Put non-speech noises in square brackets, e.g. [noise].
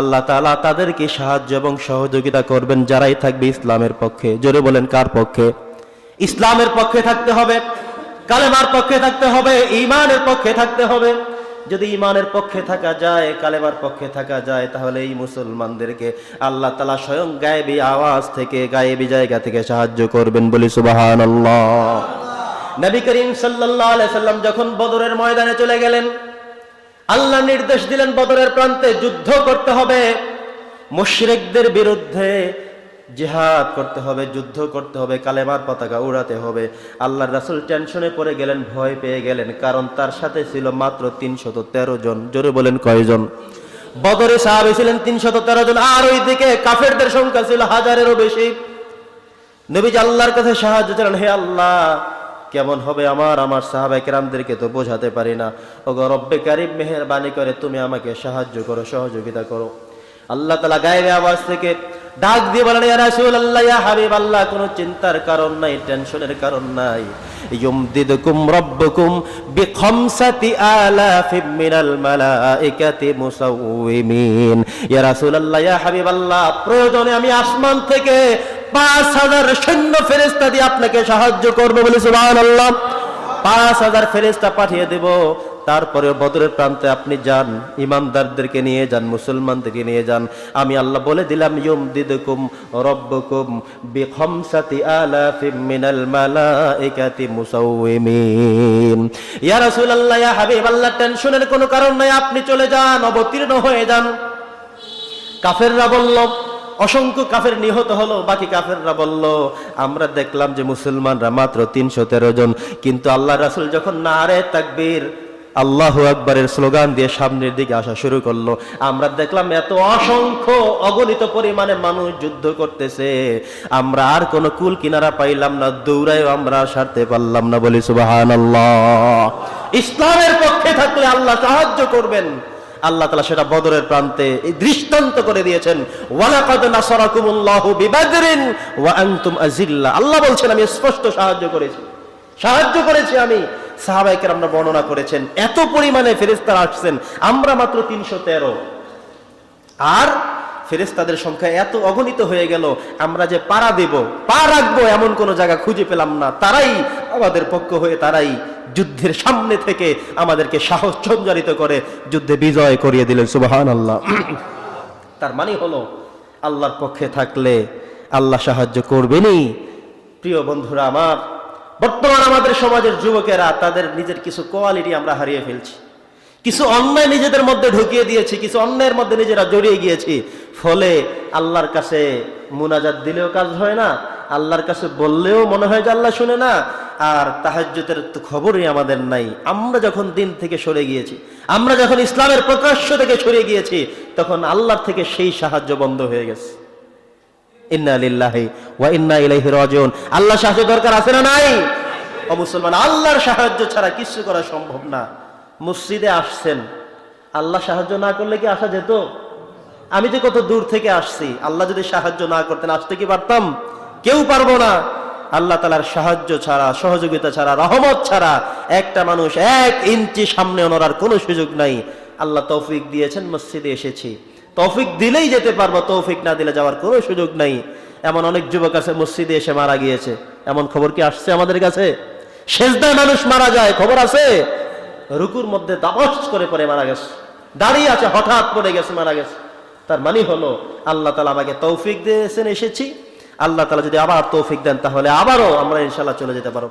আল্লাহ তালা তাদেরকে সাহায্য এবং সহযোগিতা করবেন যারাই থাকবে ইসলামের পক্ষে। জোরে বলেন, কার পক্ষে? ইসলামের পক্ষে থাকতে হবে, কালেমার পক্ষে থাকতে হবে ইমানের পক্ষে থাকতে হবে। যদি ইমানের পক্ষে থাকা যায়, কালেমার পক্ষে থাকা যায়, তাহলে এই মুসলমানদেরকে আল্লাহ তালা স্বয়ং গায়েবী আওয়াজ থেকে, গায়েবী জায়গা থেকে সাহায্য করবেন বলি সুবাহান নবী করিম সাল্লাল্লাহু আলাইহি সাল্লাম যখন বদরের ময়দানে চলে গেলেন আল্লাহ নির্দেশ দিলেন বদরের প্রান্তে যুদ্ধ করতে হবে। মুশরিকদের বিরুদ্ধে জিহাদ করতে হবে, যুদ্ধ করতে হবে, কালেমার পতাকা উড়াতে হবে। আল্লাহর রাসূল টেনশনে পড়ে গেলেন, ভয় পেয়ে গেলেন, কারণ তার সাথে ছিল মাত্র তিনশত তেরো জন। জোরে বলেন কয়জন? বদরে সাহাবী ছিলেন তিনশত তেরো জন, আর ওইদিকে কাফেরদের সংখ্যা ছিল হাজারেরও বেশি। নবীজ আল্লাহর কাছে সাহায্য চান হে আল্লাহ কেমন হবে আমার? আমার সাহাবাই কেরামদেরকে তো বোঝাতে পারি না। ও রব্বে কারিম মেহরবানি করে তুমি আমাকে সাহায্য করো, সহযোগিতা করো। আল্লাহ তালা গায়েবে আওয়াজ থেকে ডাক দিয়ে বলেন, ইয়া রাসূলুল্লাহ, ইয়া হাবিব আল্লাহ কোনো চিন্তার কারণ নাই, টেনশনের কারণ নাই। ইউমদিদকুম রাব্বুকুম বিখামসাতি আলাফিম মিনাল মালাইকাতি মুসাউমিন ইয়া রাসূলুল্লাহ, ইয়া হাবিব আল্লাহ প্রয়োজনে আমি আসমান থেকে পাঁচ হাজার সৈন্য ফেরেস্তা দিয়ে আপনাকে সাহায্য করব বলে সুবাহ আল্লাহ পাঁচ হাজার ফেরেস্তা পাঠিয়ে দেব। তারপরে বদরের প্রান্তে আপনি যান, ইমানদারদেরকে নিয়ে যান, মুসলমানদেরকে নিয়ে যান। আমি আল্লাহ বলে দিলাম ইউম দিদকুম রব্বকুম বিখমসাতি আলাফিম মিনাল মালাইকাতি মুসাউমিন ইয়া রাসূলুল্লাহ, ইয়া হাবিবাল্লাহ টেনশনের কোনো কারণ নাই, আপনি চলে যান, অবতীর্ণ হয়ে যান। কাফেররা বলল অসংখ্য কাফের নিহত হলো, বাকি কাফেররা বলল, আমরা দেখলাম যে মুসলমানরা মাত্র তিনশো তেরো জন। কিন্তু আল্লাহ রাসুল যখন না নারে তাকবীর, আল্লাহ আকবরের স্লোগান দিয়ে সামনের দিকে আসা শুরু করল। আমরা দেখলাম এত অসংখ্য অগণিত পরিমাণে মানুষ যুদ্ধ করতেছে। আমরা আর কোনো কুল কিনারা পাইলাম না দৌড়াইও আমরা সারতে পারলাম না বলি সুবাহান ইসলামের পক্ষে থাকলে আল্লাহ সাহায্য করবেন। আল্লাহ তালা সেটা বদরের প্রান্তে দৃষ্টান্ত করে দিয়েছেন আল্লাহ বলছেন, আমি স্পষ্ট সাহায্য করেছি। সাহায্য করেছি আমি। সাহাবাইকে আমরা বর্ণনা করেছেন, এত পরিমাণে ফেরেস্তার আসছেন, আমরা মাত্র তিনশো তেরো। আর ফেরেশতাদের সংখ্যা এত অগণিত হয়ে গেল, আমরা যে পাড়া দেব, পা রাখব এমন কোন জায়গা খুঁজে পেলাম না। তারাই আমাদের পক্ষ হয়ে তারাই যুদ্ধের সামনে থেকে আমাদেরকে সাহস সঞ্চারিত করে, যুদ্ধে বিজয় করিয়ে দিলেন সুবাহান আল্লাহ [clears throat] তার মানে হলো, আল্লাহর পক্ষে থাকলে আল্লাহ সাহায্য করবেনই। প্রিয় বন্ধুরা আমার, বর্তমান আমাদের সমাজের যুবকেরা, তাদের নিজের কিছু কোয়ালিটি আমরা হারিয়ে ফেলছি। কিছু অন্যায় নিজেদের মধ্যে ঢুকিয়ে দিয়েছি, কিছু অন্যায়ের মধ্যে নিজেরা জড়িয়ে গিয়েছি। ফলে আল্লাহর কাছে মুনাজাত দিলেও কাজ হয় না, আল্লাহর কাছে বললেও মনে হয় যে আল্লাহ শুনে না, আর তাহাজ্যতের তো খবরই আমাদের নাই। আমরা যখন দিন থেকে সরে গিয়েছি, আমরা যখন ইসলামের প্রকাশ্য থেকে সরে গিয়েছি, তখন আল্লাহর থেকে সেই সাহায্য বন্ধ হয়ে গেছে। আল্লাহ সাহায্য দরকার আছে না নাই? ও মুসলমান, আল্লাহর সাহায্য ছাড়া কিছু করা সম্ভব না। মসজিদে আসছেন। আল্লাহ সাহায্য না করলে কি আসা যেত? আমি যে কত দূর থেকে আসছি, আল্লাহ যদি সাহায্য না করতেন, আসতে কি পারতাম? কেউ পারব না। আল্লাহ তালার সাহায্য ছাড়া, সহযোগিতা ছাড়া, রহমত ছাড়া একটা মানুষ এক ইঞ্চি সামনে ওনার কোনো সুযোগ নাই। আল্লাহ তৌফিক দিয়েছেন, মসজিদে এসেছি। তৌফিক দিলেই যেতে পারব, তৌফিক না দিলে যাওয়ার কোনো সুযোগ নাই। এমন অনেক যুবক আছে, মসজিদে এসে মারা গিয়েছে। এমন খবর কি আসছে আমাদের কাছে? শেষদায় মানুষ মারা যায়, খবর আছে? রুকুর মধ্যে দাবস করে পরে মারা গেছে। দাঁড়িয়ে আছে, হঠাৎ পড়ে গেছে, মারা গেছে। তার মানে হলো, আল্লাহ তালা আমাকে তৌফিক দিয়েছেন, এসেছি। আল্লাহ তালা যদি আবার তৌফিক দেন, তাহলে আবারও আমরা ইনশাল্লাহ চলে যেতে পারব।